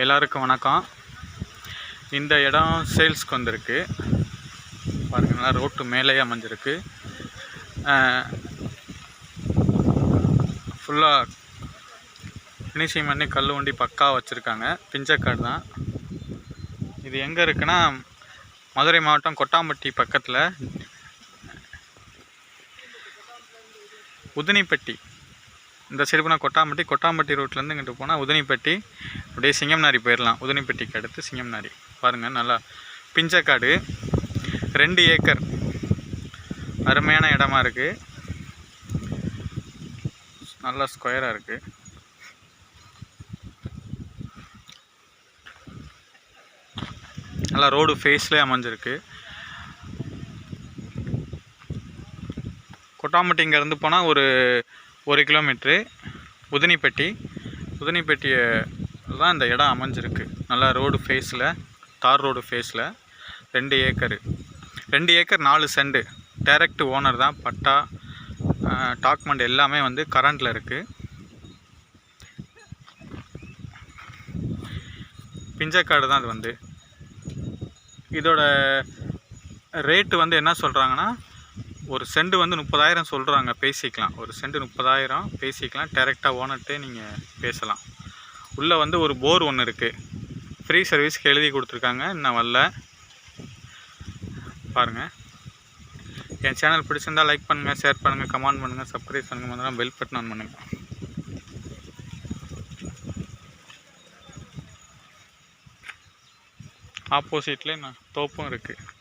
எல்லாருக்கும் வணக்கம். இந்த இடம் சேல்ஸ்க்கு வந்திருக்கு. பாருங்க நல்லா ரோட்டு மேலேயே அமைஞ்சிருக்கு. ஃபுல்லாக ஃபினிஷிங் பண்ணி கல் வண்டி பக்கா வச்சுருக்காங்க. பிஞ்சக்காடு தான். இது எங்கே இருக்குன்னா மதுரை மாவட்டம் கொட்டாம்பட்டி பக்கத்தில். உதினிப்பட்டி. இந்த சைடு போனால் கொட்டாம்பட்டி கொட்டாம்பட்டி ரோட்லேருந்து இங்கிட்டு போனால் உதினிப்பட்டி. அப்படியே சிங்கம்னாரி போயிடலாம் உதினிப்பட்டிக்கு அடுத்து சிங்கம்நாரி பாருங்கள் நல்லா பிஞ்சக்காடு. ரெண்டு ஏக்கர். அருமையான இடமா இருக்குது நல்லா ஸ்கொயராக இருக்குது நல்லா ரோடு ஃபேஸ்லேயே அமைஞ்சிருக்கு. கொட்டாம்பட்டிங்கேருந்து போனால் ஒரு ஒரு கிலோமீட்ரு உதினிப்பட்டி. உதினிப்பட்டியை தான் இந்த இடம் அமைஞ்சிருக்கு. நல்லா ரோடு ஃபேஸில் தார் ரோடு ஃபேஸில் ரெண்டு ஏக்கரு. ரெண்டு ஏக்கர் நாலு செண்டு டேரக்ட் ஓனர் தான் பட்டா டாக்குமெண்ட் எல்லாமே வந்து கரண்டில் இருக்குது பிஞ்சக்காடு தான் அது வந்து. இதோட ரேட்டு வந்து என்ன சொல்கிறாங்கன்னா ஒரு செண்டு வந்து முப்பதாயிரம் சொல்கிறாங்க பேசிக்கலாம். ஒரு செண்டு முப்பதாயிரம் பேசிக்கலாம். டேரெக்டாக ஓனர்கிட்டே நீங்கள் பேசலாம். உள்ளே வந்து ஒரு போர் ஒன்று இருக்குது ஃப்ரீ சர்வீஸ்க்கு எழுதி கொடுத்துருக்காங்க. இன்னும் வரல. பாருங்கள் என் சேனல் பிடிச்சிருந்தால் லைக் பண்ணுங்கள் ஷேர் பண்ணுங்கள் கமெண்ட் பண்ணுங்கள் சப்ஸ்கிரைப் பண்ணுங்கள் முதல்ல பெல் பட்டன் ஆன் பண்ணுங்கள் ஆப்போசிட்லேயே நான் தோப்பும் இருக்குது